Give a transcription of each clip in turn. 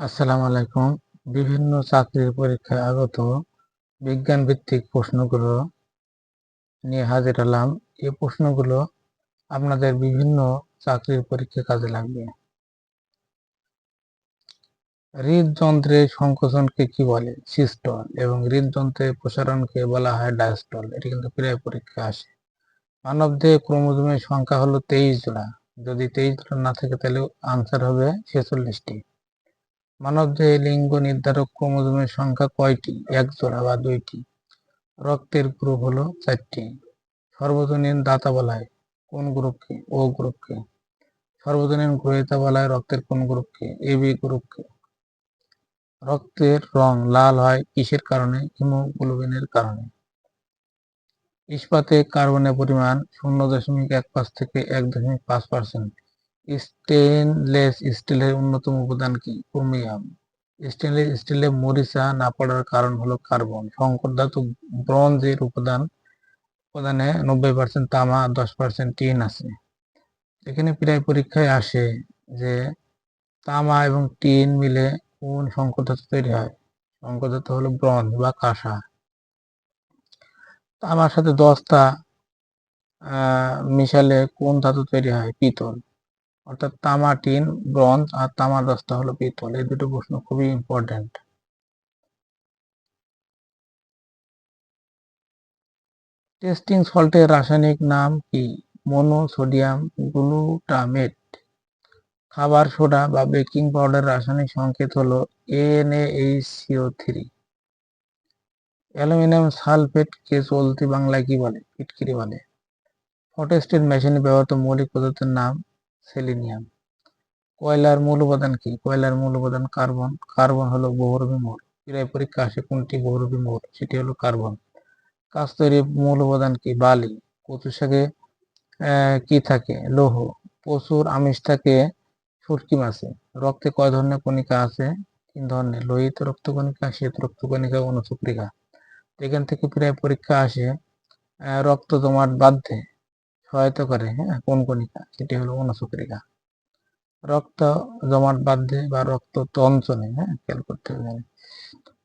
আসসালামু আলাইকুম। বিভিন্ন চাকরির পরীক্ষায় আগত বিজ্ঞান ভিত্তিক প্রশ্নগুলো নিয়ে হাজির হলাম। এই প্রশ্নগুলো আপনাদের বিভিন্ন চাকরির পরীক্ষায় কাজে লাগবে। হৃদযন্ত্রের সংকোচনকে কি বলে? সিস্টল এবং হৃদযন্ত্রের প্রসারণকে বলা হয় ডায়াস্টল। এটি কিন্তু প্রায় পরীক্ষা আসে। মানবদেহে ক্রোমোজোমের সংখ্যা হলো তেইশ জোড়া। যদি তেইশ জোড়া না থাকে তাহলে আনসার হবে ছেচল্লিশটি। মানবদেহে লিঙ্গ নির্ধারক ক্রোমোজোমের সংখ্যা কয়টি? এক জোড়া বা দুইটি। রক্তের গ্রুপ হলো চারটি। সর্বজনীন দাতা বলা হয় কোন গ্রুপকে? ও গ্রুপকে। সর্বজনীন গ্রহিতা বলা হয় রক্তের কোন গ্রুপকে? এ, বি গ্রুপকে। রক্তের রং লাল হয় কিসের কারণে? হিমোগ্লোবিনের কারণে। ইস্পাতে কার্বনের পরিমাণ শূন্য দশমিক এক পাঁচ থেকে এক দশমিক পাঁচ পার্সেন্ট। স্টেনলেস স্টিলের অন্যতম উপাদান কি? ক্রোমিয়াম। স্টেনলেস স্টিলে মরিচা না পড়ার কারণ হলো কার্বন। সংকর ধাতু ব্রঞ্জের উপাদান, উপাদানে নব্বই পার্সেন্ট তামা, দশ পার্সেন্ট টিন আছে। এখানে প্রায় পরীক্ষায় আসে যে তামা এবং টিন মিলে কোন সংকর ধাতু তৈরি হয়? সংকর ধাতু হলো ব্রঞ্জ বা কাঁসা। তামার সাথে দশটা মিশালে কোন ধাতু তৈরি হয়? পিতল। অর্থাৎ তামা টিন ব্রঞ্জ আর তামার দশটা হলো পিতল এই দুটো প্রশ্ন খুবই ইম্পর্টেন্ট টেস্টিং সল্টের রাসায়নিক নাম কি? Monosodium glutamate. খাবার সোডা বা বেকিং পাউডার রাসায়নিক সংকেত হলো এনএইচসিও থ্রি। অ্যালুমিনিয়াম সালফেটকে চলতি বাংলায় কি বলে? ফিটকিরি বলে। ফটোস্টেট মেশিনে ব্যবহৃত মৌলিক পদার্থের নাম সেলিনিয়াম। কয়লার মূল উপাদান কি? কয়লার মূল উপাদান কার্বন। কার্বন হলো বহুরূপী মৌল প্রায় পরীক্ষা আসে কোনটি বহুরূপী মৌল সেটি হলো কার্বন। কাজ তৈরি মূল উপাদান কি? বালি। কচু শাকে কি থাকে? লৌহ। প্রচুর আমিষ থাকে সুটকি মাছে। রক্তে কয় ধরনের কণিকা আছে? তিন ধরনের। লোহিত রক্ত কণিকা রক্তকণিকা শ্বেত রক্তকণিকা অনুচক্রিকা এখান থেকে প্রায় পরীক্ষা আসে রক্ত জমাট বাধ্যে সহায়তা করে হ্যাঁ? কোন কণিকা? সেটি হলো অনুচক্রিকা রক্ত জমাট বাধ্যে বা রক্ত তঞ্চনে হ্যাঁ? খেয়াল করতে হবে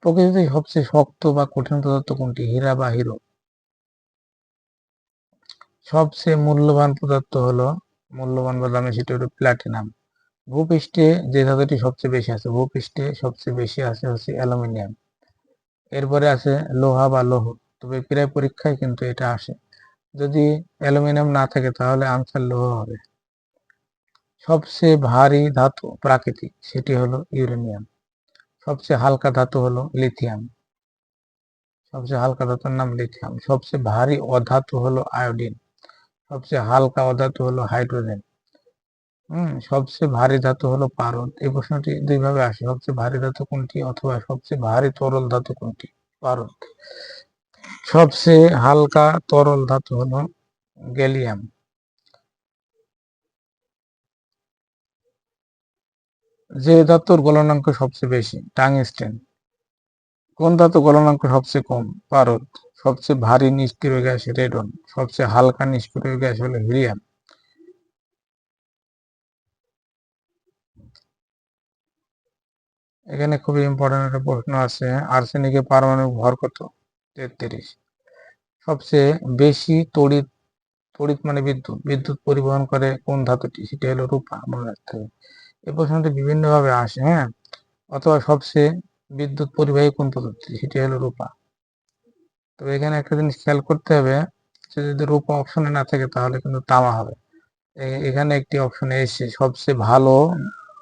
প্রকৃতিতে সবচেয়ে শক্ত বা কঠিন পদার্থ কোনটি? হীরা বা হিরো। সবচেয়ে মূল্যবান পদার্থ হলো, মূল্যবান বা দামি সেটি হলো প্লাটিনাম ভূপৃষ্ঠে যে ধাতুটি সবচেয়ে বেশি আছে, ভূপৃষ্ঠে সবচেয়ে বেশি আছে হচ্ছে অ্যালুমিনিয়াম। এরপরে আছে লোহা বা লোহ। তবে প্রায় পরীক্ষায় কিন্তু এটা আসে। যদি অ্যালুমিনিয়াম না থাকে তাহলে আনসার লোহ হবে। সবচেয়ে ভারী ধাতু প্রাকৃতিক সেটি হলো ইউরেনিয়াম। সবচেয়ে হালকা ধাতু হলো লিথিয়াম। সবচেয়ে হালকা ধাতুর নাম লিথিয়াম। সবচেয়ে ভারী অধাতু হলো আয়োডিন। সবচেয়ে হালকা অধাতু হলো হাইড্রোজেন। হম, সবচেয়ে ভারী ধাতু হলো পারদ। এই প্রশ্নটি দুইভাবে আসে। সবচেয়ে ভারী ধাতু কোনটি অথবা সবচেয়ে ভারী তরল ধাতু কোনটি? পারদ। সবচেয়ে হালকা তরল ধাতু হলো গ্যালিয়াম। যে ধাতুর গলনাঙ্ক সবচেয়ে বেশি টাংস্টেন কোন ধাতু গলনাঙ্ক সবচেয়ে কম? পারদ। সবচেয়ে ভারী নিষ্ক্রিয় গ্যাস রেডন। সবচেয়ে হালকা নিষ্ক্রিয় গ্যাস হলো হিলিয়াম। এখানে খুবই ইম্পর্টেন্ট একটা প্রশ্ন আছে, আর্সেনিকের পারমাণবিক ভর কত? তেত্রিশ। সবচেয়ে বেশি তড়িৎ তড়িৎ মানে বিদ্যুৎ। বিদ্যুৎ পরিবহন করে কোন ধাতুটি? সেটা হলো রূপা, মনে রাখতে হবে। এই প্রশ্নটি বিভিন্নভাবে আসে হ্যাঁ? অথবা সবচেয়ে বিদ্যুৎ পরিবাহী কোন পদ্ধতি? সেটি হলো রূপা। তবে এখানে একটা জিনিস খেয়াল করতে হবে যে যদি রূপা অপশনে না থাকে তাহলে কিন্তু তামা হবে। এখানে একটি অপশনে এসে সবচেয়ে ভালো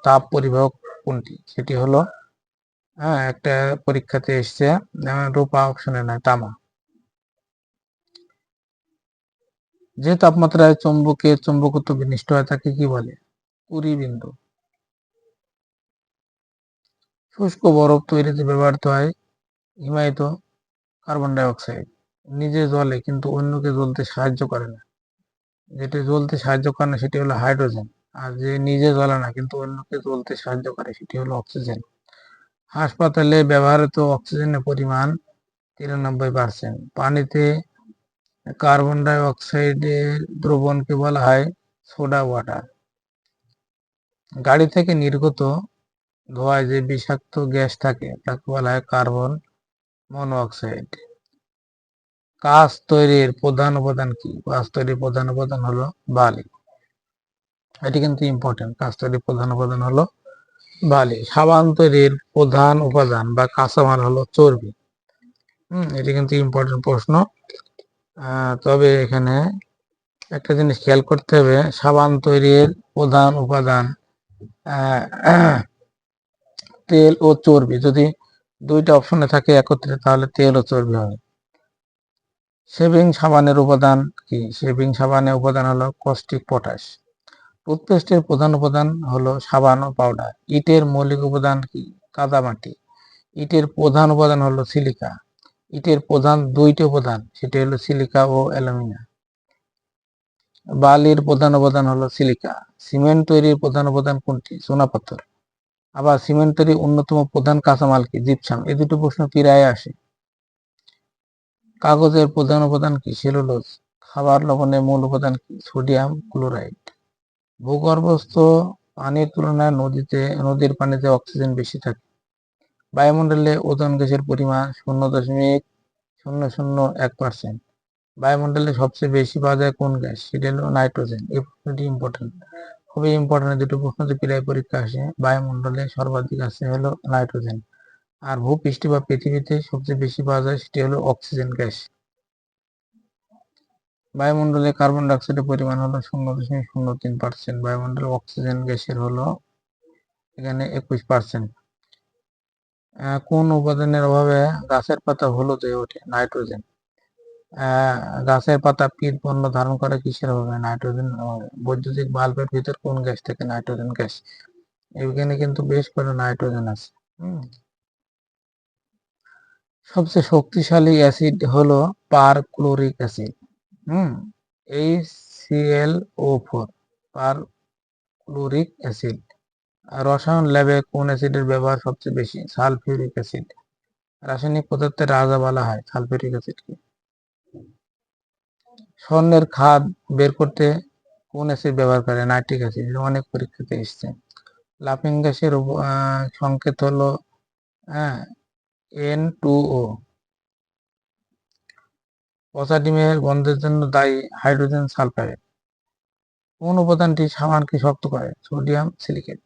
তাপ পরিবাহক কোনটি? সেটি হলো হ্যাঁ একটা পরীক্ষাতে এসছে রূপা অপশনে নাই তামা। যে তাপমাত্রায় চুম্বকের চুম্বকত্ব বিনিষ্ট হয়, তাকে কি বলে? কুড়ি বিন্দু। শুষ্ক বরফ তৈরিতে ব্যবহৃত হয় হিমায়িত কার্বন ডাইঅক্সাইড। নিজে জ্বলে, কিন্তু অন্যকে জ্বলতে সাহায্য করে না। যেটি জ্বলতে সাহায্য করে না, সেটি হলো হাইড্রোজেন। আর যে নিজে জ্বলে না, কিন্তু অন্যকে জ্বলতে সাহায্য করে, সেটি হলো অক্সিজেন। হাসপাতালে ব্যবহৃত অক্সিজেনের পরিমাণ তিরানব্বই পার্সেন্ট পানিতে কার্বন ডাই অক্সাইডের দ্রবণকে বলা হয় সোডা ওয়াটার গাড়ি থেকে নির্গত ধোঁয়ায় যে বিষাক্ত গ্যাস থাকে, তাকে বলা হয় কার্বন মনোঅক্সাইড কাঁচ তৈরির প্রধান উপাদান কি? কাঁচ তৈরির প্রধান উপাদান হলো বালি। এটি কিন্তু ইম্পর্টেন্ট কাঁচ তৈরির প্রধান উপাদান হলো বালি। সাবান তৈরির প্রধান উপাদান বা কাঁচামাল হলো চর্বি। হম, এটি কিন্তু ইম্পর্টেন্ট প্রশ্ন। তবে এখানে একটা জিনিস খেয়াল করতে হবে সাবান তৈরির প্রধান উপাদান তেল ও চর্বি। যদি দুইটা অপশনে থাকে একত্রে, তাহলে তেল ও চর্বি হবে। শেভিং সাবানের উপাদান কি? শেভিং সাবানের উপাদান হলো কস্টিক পটাশ টুথপেস্টের প্রধান উপাদান হলো সাবান ও পাউডার। ইটের মৌলিক উপাদান কি? কাদামাটি ইটের প্রধান উপাদান হলো সিলিকা। ইটের প্রধান দুইটি উপাদান, সেটি হলো সিলিকা ও অ্যালুমিনিয়াম। বালির প্রধান উপাদান হলো সিলিকা। সিমেন্ট তৈরির প্রধান উপাদান কোনটি? চুনাপাথর আবার সিমেন্ট তৈরির অন্যতম প্রধান কাঁচামাল কি? জিপসাম। এই দুটো প্রশ্ন প্রায় আসে? কাগজের প্রধান উপাদান কি? সেলুলোজ। খাবার লবণের মূল উপাদান কি? Sodium chloride. ভূগর্ভস্থ পানির তুলনায় নদীতে, নদীর পানিতে অক্সিজেন বেশি থাকে। বায়ুমণ্ডলে ওজন গ্যাসের পরিমাণ শূন্য দশমিক শূন্য শূন্য এক পার্সেন্ট বায়ুমণ্ডলে সবচেয়ে বেশি পাওয়া যায় কোন গ্যাস? সেটা হলো নাইট্রোজেন। এই প্রশ্নটি ইম্পর্টেন্ট খুবই ইম্পর্টেন্ট দুটো প্রশ্ন যে প্রায় পরীক্ষা আসে। বায়ুমণ্ডলে সর্বাধিক আছে হলো নাইট্রোজেন। আর ভূপৃষ্ঠে বা পৃথিবীতে সবচেয়ে বেশি পাওয়া যায় সেটি হলো অক্সিজেন গ্যাস। বায়ুমণ্ডলে কার্বন ডাইঅক্সাইডের পরিমাণ হলো শূন্য দশমিক শূন্য তিন পার্সেন্ট বায়ুমণ্ডলে অক্সিজেন গ্যাসের হলো এখানে একুশ পার্সেন্ট কোন উপাদানের অভাবে গাছের পাতা হলুদ হয়ে ওঠে? নাইট্রোজেন গাছের পাতা পিট পণ্য ধারণ করে কিসের অভাবে? নাইট্রোজেন বৈদ্যুতিক বাল্বের ভিতর কোন গ্যাস থেকে নাইট্রোজেন গ্যাস? এখানে কিন্তু বেশ করে নাইট্রোজেন আছে সবচেয়ে শক্তিশালী অ্যাসিড হলো perchloric acid hmm H CL O four perchloric acid রসায়ন ল্যাবে কোন অ্যাসিডের ব্যবহার সবচেয়ে বেশি? সালফিউরিক অ্যাসিড রাসায়নিক পদার্থের রাজা বলা হয় সালফিউরিক অ্যাসিডকে স্বর্ণের খাদ বের করতে কোন অ্যাসিড ব্যবহার করে? নাইট্রিক অ্যাসিড অনেক পরীক্ষাতে এসছে। লাফিং গ্যাসের সংকেত হলো হ্যাঁ এন টু ও পচা ডিমের গন্ধের জন্য দায়ী হাইড্রোজেন সালফাইড। কোন উপাদানটি সাবানকে শক্ত করে? Sodium, silicate.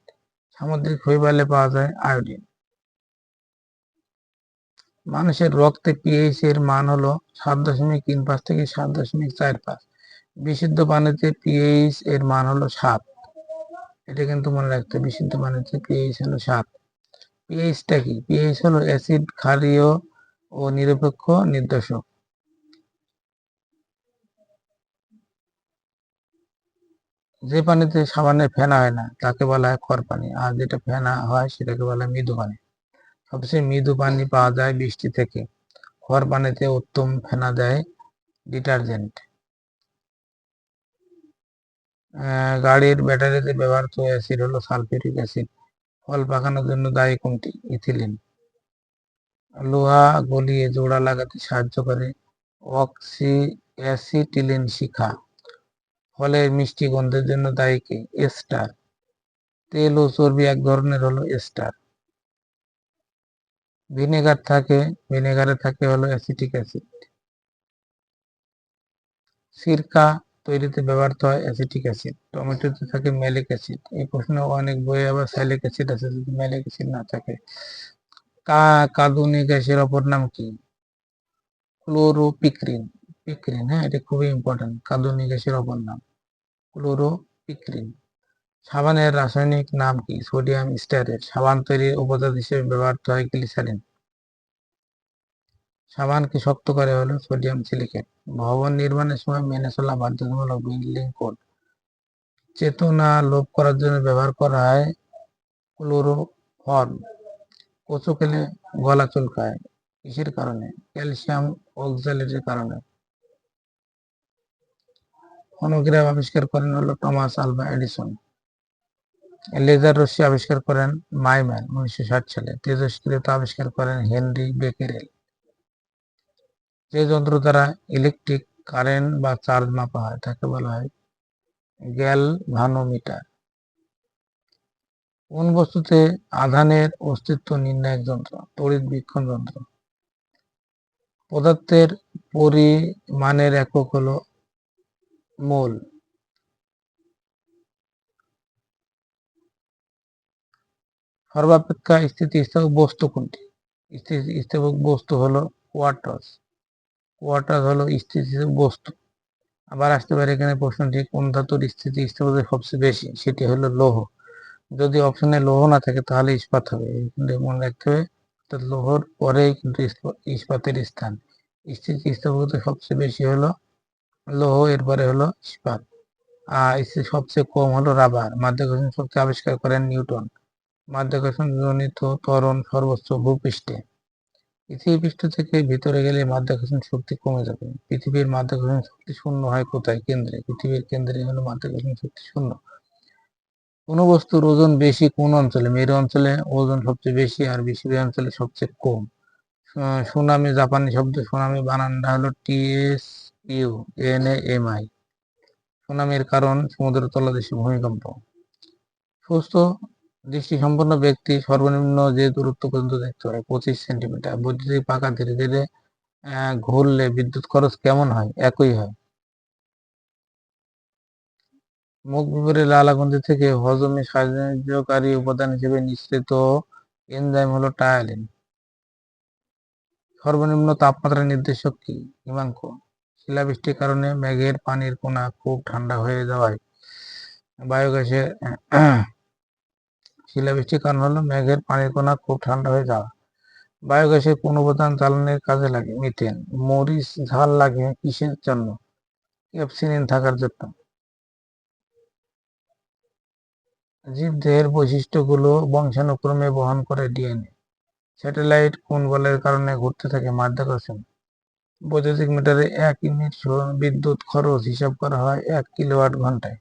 সামুদ্রিক শৈবালে পাওয়া যায় আয়োডিন। মানুষের রক্তে পিএইচ এর মান হলো সাত দশমিক তিন পাঁচ থেকে সাত দশমিক চার পাঁচ। বিশুদ্ধ পানিতে পিএইচ এর মান হলো সাত। এটা কিন্তু মনে রাখতে বিশুদ্ধ পানিতে পিএইচ হলো সাত। পিএইচটা কি? পিএইচ হলো অ্যাসিড ক্ষারীয় ও নিরপেক্ষ নির্দেশক। যে পানিতে সাবানের ফেনা হয় না, তাকে বলা হয় খড় পানি। আর যেটা ফেনা হয়, সেটাকে বলা হয় মৃদু পানি। সবচেয়ে মৃদু পানি পাওয়া যায় বৃষ্টি থেকে। খড় পানিতে উত্তম ফেনা দেয় ডিটারজেন্ট। গাড়ির ব্যাটারিতে ব্যবহৃত অ্যাসিড হলো সালফিউরিক অ্যাসিড। ফল পাকানোর জন্য দায়ী কোনটি? ইথিলিন। লোহা গলিয়ে জোড়া লাগাতে সাহায্য করে অক্সি অ্যাসিটিলিন শিখা। ফলের মিষ্টি গন্ধের জন্য দায়ী কি? এস্টার তেল ও চর্বি এক ধরনের হলো এস্টার ভিনেগার থাকে, ভিনেগারে থাকে হলো অ্যাসিটিক অ্যাসিড সিরকা তৈরিতে ব্যবহৃত হয় অ্যাসিটিক অ্যাসিড টমেটোতে থাকে ম্যালিক অ্যাসিড এই প্রশ্ন অনেক বইয়ে আবার স্যালিক অ্যাসিড আছে, যদি ম্যালিক অ্যাসিড না থাকে। কাদুনি গ্যাসের অপর নাম কি? ক্লোরোপিক্রিন পিক্রিন হ্যাঁ এটা খুবই ইম্পর্টেন্ট কাদুনি গ্যাসের অপর নাম। ক্লোরোপিক্রিন সাবানের রাসায়নিক নাম কি? সোডিয়াম স্টারেট সাবান তৈরির উপাদান হিসেবে ব্যবহৃত হয় গ্লিসারিন। সাবানকে শক্ত করে হলো সোডিয়াম সিলিকেট। ভবন নির্মাণের সময় মেনে চলা বাধ্যতামূলক বিল্ডিং কোড। চেতনা লোপ করার জন্য ব্যবহার করা হয় ক্লোরোফর্ম। কচু খেলে গলা চুলকায়। কিসের কারণে। ক্যালসিয়াম অক্সালেটের কারণে। ফোনোগ্রাফ আবিষ্কার করেন হলো টমাস আলভা এডিসন। লেজার রশ্মি আবিষ্কার করেন মাইম্যান উনিশশো ষাট সালে। তেজস্ক্রিয়তা আবিষ্কার করেন হেনরি বেকেরেল। যে যন্ত্র দ্বারা ইলেকট্রিক কারেন্ট বা চার্জ মাপা হয়, তাকে বলা হয় গ্যাল ভানোমিটার কোন বস্তুতে আধানের অস্তিত্ব নির্ণায়ক যন্ত্র? তড়িৎ বীক্ষণ যন্ত্র। পদার্থের পরিমাণের একক হলো মোল। সর্বাপেক্ষা স্থিতিস্থাপক বস্তু কোনটি? স্থিতিস্থাপক বস্তু হলো কোয়ার্টাস কোয়ার্টাস হলো স্থিতিস্থাপক বস্তু। আবার আসতে পারে এখানে প্রশ্নটি, কোন ধাতুর স্থিতি স্থিতিস্থাপক সবচেয়ে বেশি? সেটি হলো লৌহ। যদি অপশনে লৌহ না থাকে, তাহলে ইস্পাত হবে। মনে রাখতে হবে, অর্থাৎ লৌহর পরেই কিন্তু ইস্পাতের স্থান। স্থিতি স্থিতিস্থাপকতা সবচেয়ে বেশি হলো লৌহ এরপরে হলো ইস্পাত। সবচেয়ে কম হলো রাবার। মাধ্যাকর্ষণ শক্তি আবিষ্কার করেন নিউটন। মাধ্যাকর্ষণ জনিত ত্বরণ সর্বোচ্চ ভূপৃষ্ঠে। পৃথিবী পৃষ্ঠ থেকে ভিতরে গেলে মাধ্যাকর্ষণ শক্তি কমে যাবে। পৃথিবীর মাধ্যাকর্ষণ শক্তি শূন্য হয় কোথায়? কেন্দ্রে। পৃথিবীর কেন্দ্রে হলো মাধ্যাকর্ষণ শক্তি শূন্য। কোন বস্তুর ওজন বেশি কোন অঞ্চলে? মেরু অঞ্চলে ওজন সবচেয়ে বেশি আর বিশ্বী অঞ্চলে সবচেয়ে কম। সুনামি জাপানি শব্দ সুনামি বানানটা হলো T S U, N M, I. সুনামির কারণ সমুদ্র তলদেশে ভূমিকম্প। সুস্থ দৃষ্টি সম্পন্ন ব্যক্তি সর্বনিম্ন যে দূরত্ব পর্যন্ত দেখতে পারে, পঁচিশ সেন্টিমিটার। বৈদ্যুতিক পাকা ধীরে ধীরে ঘুরলে বিদ্যুৎ খরচ কেমন হয়? একই হয়। মুখ বিপরীত লাল আগুন্দি থেকে হজমে সাহায্যকারী উপাদান হিসেবে নিঃসৃত এনজাইম হলো টায়ালিন সর্বনিম্ন তাপমাত্রা নির্দেশক কি? হিমাঙ্ক। শিলাবৃষ্টির কারণে মেঘের পানির কোনা খুব ঠান্ডা হয়ে যাওয়ায় বায়োগ্যাসের শিলাবৃষ্টির কারণ হলো মেঘের পানির কোনা খুব ঠান্ডা হয়ে যাওয়া। বায়োগ্যাসের কোন উপাদান জ্বালানির কাজে লাগে মিথেন, মরিচ, ঝাল লাগে কিসের জন্য, ক্যাপসিনিন থাকার জন্য। জীবদেহের বৈশিষ্ট্যগুলো বংশানুক্রমে বহন করে ডিএনএ। স্যাটেলাইট কোন বলের কারণে ঘুরতে থাকে মাধ্যাকর্ষণ। বৈদ্যুতিক মিটারে এক ইউনিট বিদ্যুৎ খরচ হিসাব করা হয় এক কিলোওয়াট ঘন্টায়।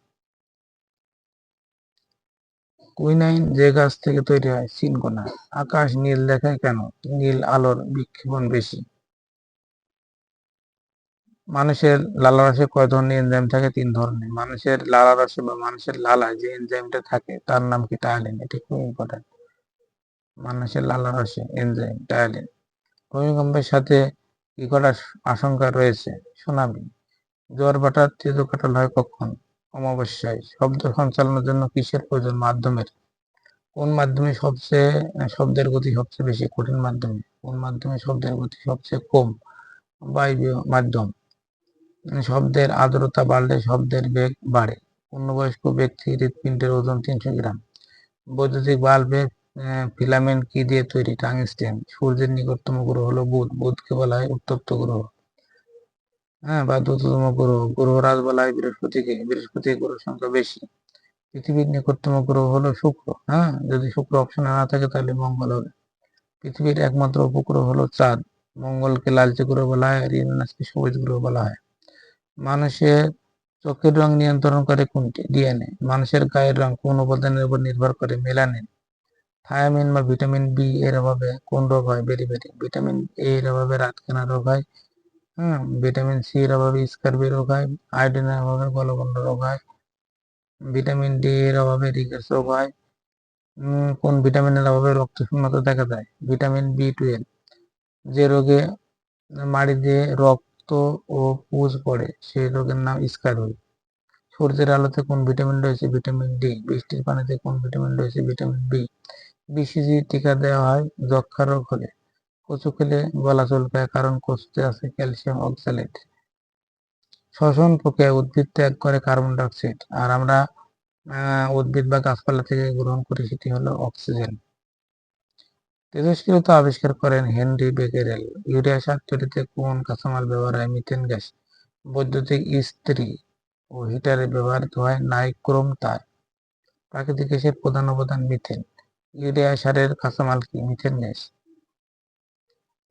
কুইনাইন যে গাছ থেকে তৈরি হয়, সিনকোনা। আকাশ নীল দেখায় কেন? নীল আলোর বিক্ষেপণ বেশি। মানুষের লালারসে কয় ধরনের এনজাইম থাকে? তিন ধরনের। মানুষের লালারসে বা মানুষের লালায় যে এনজাইমটা থাকে, তার নাম কি টায়ালিন এটি খুব ইম্পর্টেন্ট মানুষের লালারসে এনজাইম টায়ালিন ভূমিকম্পের সাথে কি করার আশঙ্কা রয়েছে, সুনামি, জ্বর বাটার তেজো কাটাল হয় কখন? অমাবস্যায়, শব্দ সঞ্চালনের জন্য কিসের প্রয়োজন মাধ্যমের? কোন মাধ্যমে সবচেয়ে, শব্দের গতি সবচেয়ে বেশি? কঠিন মাধ্যমে। কোন মাধ্যমে শব্দের গতি সবচেয়ে কম? বায়বীয় মাধ্যম। শব্দের আর্দ্রতা বাড়লে শব্দের বেগ বাড়ে। পূর্ণবয়স্ক ব্যক্তি হৃৎপিণ্ডের ওজন তিনশো গ্রাম। বৈদ্যুতিক বাল্বে ফিলামেন্ট কি দিয়ে তৈরি? টাংস্টেন। সূর্যের নিকটতম গ্রহ হলো বুধ। বুধকে বলা হয় উত্তপ্ত গ্রহ। হ্যাঁ বা দ্রুততম গ্রহ। গ্রহরাজ বলা হয় বৃহস্পতিকে। বৃহস্পতি গ্রহ সংখ্যা বেশি। পৃথিবীর নিকটতম গ্রহ হলো শুক্র। হ্যাঁ যদি শুক্র অপশনে না থাকে তাহলে মঙ্গল হবে। পৃথিবীর একমাত্র উপগ্রহ হলো চাঁদ। মঙ্গলকে লালচে গ্রহ বলা হয়, আর সবুজ গ্রহ বলা হয়। মানুষের চোখের রং নিয়ন্ত্রণ করে কোনটি? ডিএনএ। মানুষের গায়ের রং কোন উপাদানের উপর নির্ভর করে? মেলানিন। থায়ামিন বা ভিটামিন বি এর অভাবে কোন রোগ হয়? বেরি বেরি ভিটামিন এ এর অভাবে রাতকানা রোগ হয়। হ্যাঁ ভিটামিন সি এর অভাবে স্কার্বি রোগ হয়। আয়োডিনের অভাবে গলগণ্ড রোগ হয়। ভিটামিন ডি এর অভাবে রিকেটস রোগ হয়। কোন ভিটামিনের অভাবে রক্ত শূন্যতা দেখা যায়? ভিটামিন বি টুয়েলভ যে রোগে মাড়ি দিয়ে রক্ত ও পুজ পড়ে সেই রোগের নাম স্কারুই সূর্যের আলোতে কোন ভিটামিন রয়েছে? ভিটামিন ডি বৃষ্টির পানিতে কোন ভিটামিন রয়েছে? ভিটামিন বি বিসিজি টিকা দেওয়া হয় যক্ষা রোগ হলে। কচু খেলে গলা চুলকায় কারণ কচুতে আছে ক্যালসিয়াম অক্সালেট শ্বসন প্রক্রিয়া উদ্ভিদ ত্যাগ করে কার্বন ডাইঅক্সাইড, আর আমরা উদ্ভিদ বা গাছপালা থেকে গ্রহণ করি সেটি হলো অক্সিজেন। তেজস্ক্রিয়তা আবিষ্কার করেন হেনরি বেকেরেল। ইউরিয়া সার তৈরিতে কোন কাঁচামাল ব্যবহার হয়? Methane gas. বৈদ্যুতিক ইস্ত্রি ও হিটারে ব্যবহৃত হয় নাইক্রোম তার। প্রাকৃতিক গ্যাসের প্রধান উপাদান মিথেন। ইউরিয়া সারের কাঁচামাল কি মিথেন গ্যাস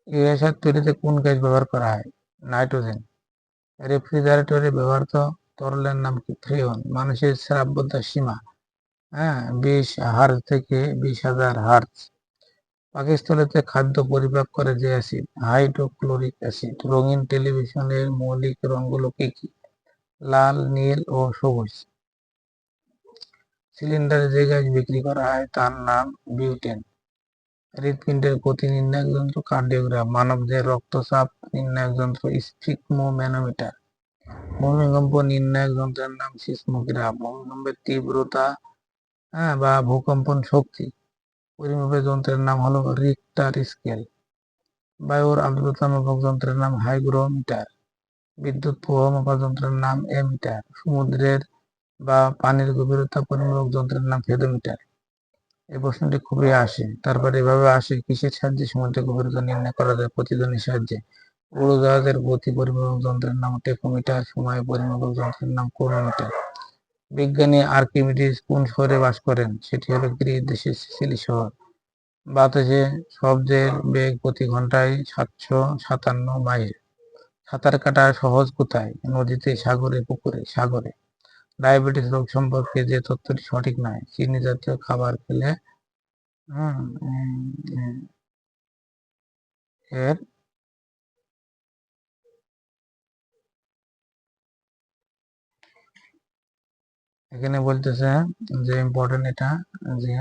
ইউরিয়া সার তৈরিতে কোন গ্যাস ব্যবহার করা হয়? নাইট্রোজেন। রেফ্রিজারেটরে ব্যবহৃত তরলের নাম কি ফ্রিয়ন মানুষের শ্রাব্যতার সীমা। হ্যাঁ বিশ হার্জ থেকে বিশ হাজার হার্জ। পাকিস্তানেতে খাদ্য পরিপাক করে যে অ্যাসিড, হাইড্রোক্লোরিক অ্যাসিড। রঙিন টেলিভিশনের মৌলিক রঙগুলো কি কি? লাল, নীল ও সবুজ। সিলিন্ডারে যে গ্যাস বিক্রি করা হয়, তার নাম বিউটেন। হৃৎপিণ্ডের গতি নির্ণায়ক যন্ত্র কার্ডিওগ্রাফ মানবদেহের রক্তচাপ নির্ণায়ক যন্ত্র স্পিকমোম্যানোমিটার ভূমিকম্প নির্ণায়ক যন্ত্রের নাম সিসমোগ্রাফ ভূমিকম্পের তীব্রতা হ্যাঁ বা ভূকম্পন শক্তি। পরিমাপের যন্ত্রের নাম হলো রিক্টার স্কেল বায়ুর আর্দ্রতা মাপক যন্ত্রের নাম হাইগ্রোমিটার। বিদ্যুৎ প্রবাহ মাপার যন্ত্রের নাম এমিটার। সমুদ্রের বা পানির গভীরতা পরিমাপক যন্ত্রের নাম ফেদোমিটার। এই প্রশ্নটি খুবই আসে। তারপরে এভাবে আসে, কিসের সাহায্যে সমুদ্রের গভীরতা নির্ণয় করা যায়? প্রতিধ্বনির সাহায্যে। উড়োজাহাজের গতি পরিমাপক যন্ত্রের নাম টেকোমিটার, সময় পরিমাপক যন্ত্রের নাম ক্রোনোমিটার। বিজ্ঞানী আর্কিমিডিস কোন শহরে বাস করেন? সেটি হলো গ্রিস দেশের সিসিলি শহর। বাতাসে শব্দের বেগ প্রতি ঘন্টায় সাতশো সাতান্ন মাইল। সাঁতার কাটা সহজ কোথায়? নদীতে, সাগরে, পুকুরে, সাগরে। ডায়াবেটিস রোগ সম্পর্কে যে তথ্যটি সঠিক নয়, চিনি জাতীয় খাবার খেলে এর এখানে বলতেছে যে ইম্পর্টেন্ট এটা যে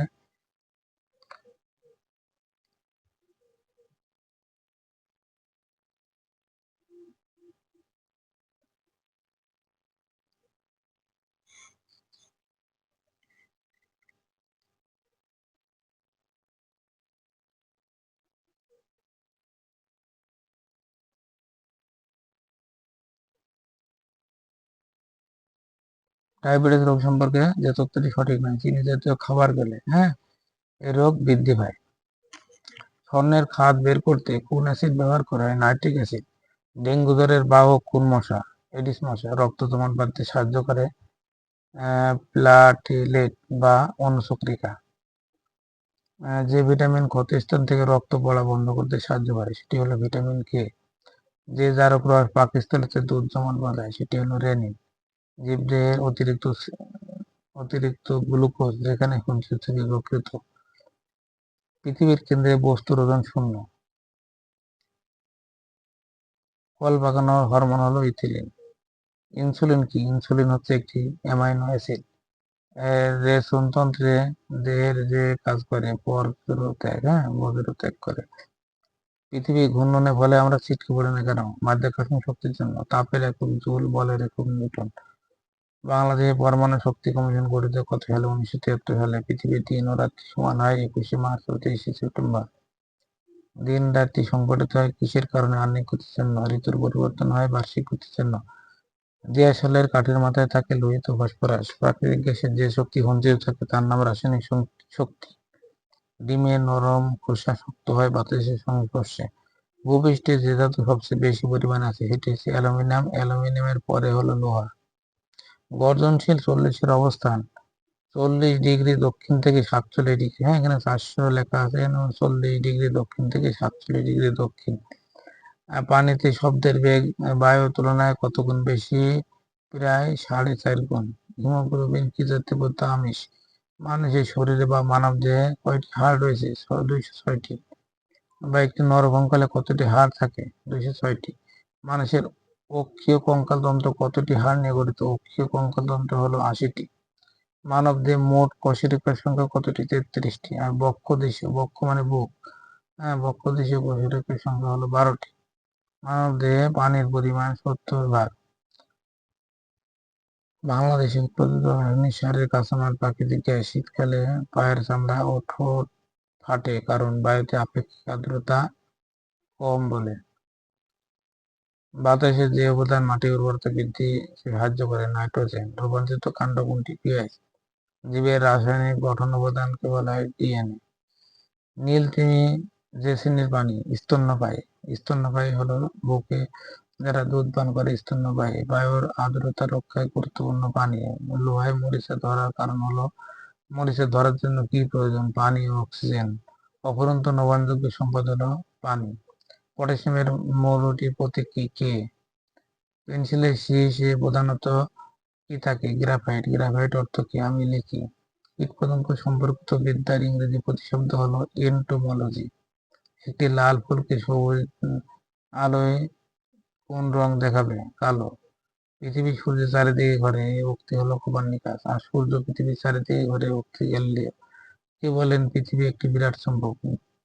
ডায়াবেটিস রোগ সম্পর্কে যে তথ্যটি সঠিক নয়, চিনি জাতীয় খাবার গেলে হ্যাঁ এই রোগ বৃদ্ধি পায়। স্বর্ণের খাদ বের করতে কোন অ্যাসিড ব্যবহার করা হয়? নাইট্রিক অ্যাসিড, ডেঙ্গু জ্বরের বাহক কোন মশা? এডিস মশা, রক্ত জমাট বাঁধতে সাহায্য করে প্লাটিলেট বা অনুসক্রিকা। যে ভিটামিন ক্ষতস্থান থেকে রক্ত পড়া বন্ধ করতে সাহায্য করে, সেটি হলো ভিটামিন কে। যে যার উপর পাকিস্তানিতে দুধ জমাট বাঁধায় সেটি হলো রেনিন। জীবদেহের অতিরিক্ত অতিরিক্ত গ্লুকোজ যেখানে সঞ্চিত থেকে যকৃত পৃথিবীর কেন্দ্রে বস্তুর ওজন শূন্য। ফল পাকানোর হরমোন হলো ইথিলিন। ইনসুলিন কি? ইনসুলিন হচ্ছে একটি অ্যামাইনো অ্যাসিড। এর রেশনতন্ত্রে দেহের যে কাজ করে পরকের ত্যাগ হ্যাঁ? বগের ত্যাগ করে। পৃথিবী ঘূর্ণনের ফলে আমরা ছিটকে পড়ি না কেন? মাধ্যাকর্ষণ শক্তির জন্য। তাপের একক জুল বলের একক নিউটন বাংলাদেশে পরমাণু শক্তি কমিশন গঠিত কত সালে উনিশশো তিয়াত্তর সালে পৃথিবীর দিন ও রাত্রি সমান হয় একুশে মার্চ ও তেইশে সেপ্টেম্বর। দিন রাত্রি সংঘটিত হয় কিসের কারণে? আর্নিক গতির ঋতুর পরিবর্তন হয় বার্ষিক গতির জন্য দিয়াশালের কাঠের মাথায় থাকে লোহিত ফসফরাস। প্রাকৃতিক গ্যাসের যে শক্তি সঞ্চিত থাকে তার নাম রাসায়নিক শক্তি। ডিমে নরম খোসা শক্ত হয় বাতাসের সংস্পর্শে ভূপৃষ্ঠে যে ধাতু সবচেয়ে বেশি পরিমাণে আছে, সেটি হচ্ছে অ্যালুমিনিয়াম। অ্যালুমিনিয়ামের পরে হলো লোহা। গর্জনশীল চল্লিশের অবস্থান। চল্লিশ ডিগ্রি দক্ষিণ থেকে সাতচল্লিশ ডিগ্রি হ্যাঁ এখানে চারশো লেখা আছে চল্লিশ ডিগ্রি দক্ষিণ থেকে সাতচল্লিশ ডিগ্রি দক্ষিণ। পানিতে শব্দের বেগ বায়ুর তুলনায় কত গুণ বেশি? প্রায় সাড়ে চার গুণ। হিমোগ্লোবিন কি জাতীয় আমিষ। মানুষের শরীরে বা মানব দেহে কয়টি হাড় রয়েছে? দুইশো ছয়টি। বা একটি নরকঙ্কালে কতটি হাড় থাকে? দুইশো ছয়টি। মানুষের অক্ষীয় কঙ্কাল তন্ত্র কতটি হাড় নিয়ে গঠিত? অক্ষীয় কঙ্কাল তন্ত্র হলো আশিটি। মানব দেহে মোট কোষরেখার সংখ্যা? কতটি? তেত্রিশটি। আর বক্ষ দেশীয়? বক্ষ মানে বুক। হ্যাঁ বক্ষ দেশীয় কোষরেখার সংখ্যা হলো বারোটি। মানব দেহে পানির পরিমাণ সত্তর ভাগ। বাংলাদেশে উৎপাদিত রাসায়নিক সারের কাঁচামাল প্রাকৃতিক গ্যাস শীতকালে পায়ের চামড়া ও ঠোঁট ফাটে, কারণ বায়ুতে আপেক্ষিক আর্দ্রতা কম বলে। বাতাসে যে অবদান মাটির উর্বরতা বৃদ্ধি সাহায্য করে, নাইট্রোজেন রূপান্তরিত কাণ্ড কোনটি পিএস জীবের রাসায়নিক গঠন উপাদানকে বলা হয় ডিএনএ নীল তিমি যে শ্রেণির প্রাণী স্তন্যপায়ী। স্তন্যপায়ী হলো বুকে যারা দুধ পান করে, স্তন্যপায়ী। বায়ুর আর্দ্রতা রক্ষায় গুরুত্বপূর্ণ পানি। লোহায় মরিচে ধরার কারণ হলো, মরিচে ধরার জন্য কি প্রয়োজন? পানি ও অক্সিজেন। অপরন্ত নবায়নযোগ্য সম্পদ হলো পানি। পটাশিয়ামের মৌলটি প্রতীকী কি? পেন্সিলের শীর্ষে প্রধানত কি থাকে? গ্রাফাইট। গ্রাফাইট অর্থ কি? আমি লিখি। কীটপতঙ্গ সম্পর্কিত বিদ্যার ইংরেজি প্রতিশব্দ হলো এন্টোমোলজি একটি লাল ফুলকে সবুজ আলোয় কোন রং দেখাবে? কালো। পৃথিবী সূর্যের চারিদিকে ঘরে এই উক্তি হলো কোপার্নিকাস। আর সূর্য পৃথিবীর চারিদিকে ঘরে উক্তি গ্যালিলিও কে বলেন পৃথিবী একটি বিরাট সম্পর্ক?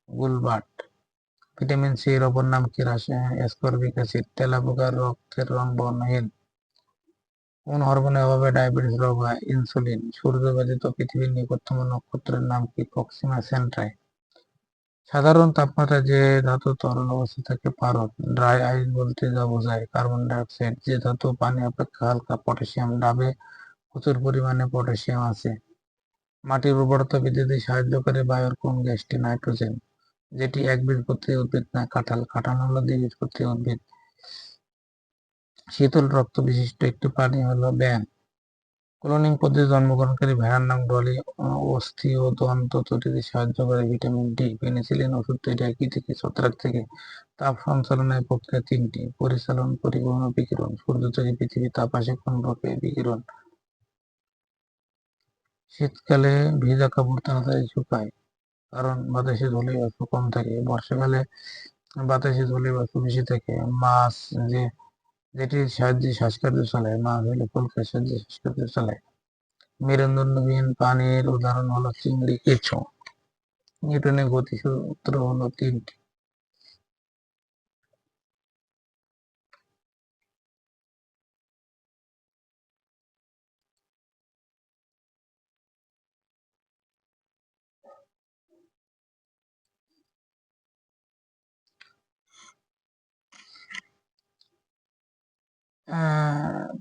গুলবার্ট। ভিটামিন সি এর অপর নাম কি? অ্যাসকর্বিক অ্যাসিড তেলাপোকার রক্তের রং বর্ণহীন। কোন হরমোনের অভাবে ডায়াবেটিস রোগ হয়? ইনসুলিন। সূর্য ব্যতীত পৃথিবীর নিকটতম নক্ষত্রের নাম কি? প্রক্সিমা সেন্ট্রাই সাধারণ তাপমাত্রায় যে ধাতু তরল অবস্থায় থাকে পারদ ড্রাই আইস বলতে যা বোঝায়, কার্বন ডাইঅক্সাইড যে ধাতু পানি অপেক্ষা হালকা পটাশিয়াম, ডাবে প্রচুর পরিমাণে পটাশিয়াম আছে। মাটির উর্বরতা বৃদ্ধিতে সাহায্য করে বায়ুর কোন গ্যাসটি নাইট্রোজেন। যেটি একবীজপত্রী উদ্ভিদ না, কাঁঠাল। কাঁঠাল হলো দ্বিবীজপত্রী উদ্ভিদ। শীতল রক্ত বিশিষ্ট একটি প্রাণী হলো ব্যাং ক্লোনিং পদ্ধতি জন্মগ্রহণকারী ভেড়ার নাম ডলি অস্থি ও দন্ত তৈরিতে সাহায্য করে ভিটামিন ডি, পেনিসিলিন ওষুধ তৈরি একই থেকে ছত্রাক থেকে। তাপ সঞ্চালনের প্রক্রিয়া তিনটি, পরিচালন, পরিবহন বিকিরণ। সূর্য থেকে পৃথিবী তাপ আসে কোন প্রক্রিয়া বিকিরণ। শীতকালে ভিজা কাপড় তাড়াতাড়ি শুকায়। কারণ বাতাসে ধূলি বাষ্প কম থাকে। বর্ষাকালে বাতাসে ধূলি বাষ্প বেশি থাকে। মাছ যে যেটির সাহায্যে শ্বাসকার্য চলে, মাছ হলে কলকার সাহায্যে শ্বাসকার্য চলে। মেরুদণ্ডবিহীন পানির উদাহরণ হলো চিংড়ি কেঁচো নিউটনের গতিসূত্র হলো তিনটি।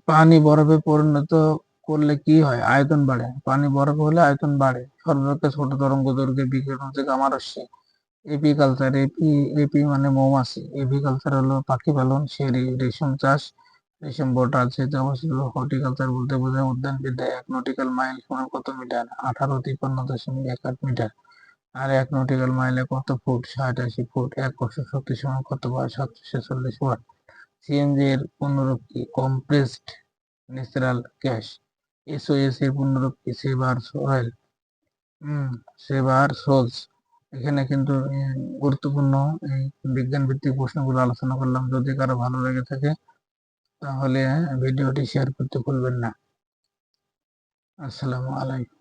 পানি বরফে পরিণত করলে কি হয়? আয়তন বাড়ে। পানি বরফ হলে আয়তন বাড়ে। সর্বাপেক্ষা ছোট তরঙ্গ দৈর্ঘ্যের বিকিরণ হচ্ছে রশ্মি এপি কালচার এপি এপি মানে মৌমাছি। এপি কালচার হলো পাখি পালন সেরি রেশম চাষ। রেশম বোট আছে অবস্থিত হর্টিকালচার বলতে বোঝায়। উদ্যান বিদ্যায় এক নটিক্যাল মাইল সমান কত মিটার? আঠারো তিপ্পান্ন দশমিক এক আট মিটার। আর এক নটিক্যাল মাইলে কত ফুট? ষাট আশি ফুট। এক বছর শক্তি সমান কত? বার সাতশো ছেচল্লিশ ওয়াট। সিএনজি এর পুনরূপ কি কম্প্রেসড ন্যাচারাল গ্যাস এসওএস এর পুনরূপ কি সেবার সয়েল হুম সেবার সোলস এখানে কিন্তু গুরুত্বপূর্ণ এই বিজ্ঞান ভিত্তিক প্রশ্নগুলো আলোচনা করলাম। যদি কারও ভালো লেগে থাকে, তাহলে ভিডিওটি শেয়ার করতে ভুলবেন না। আসসালামু আলাইকুম।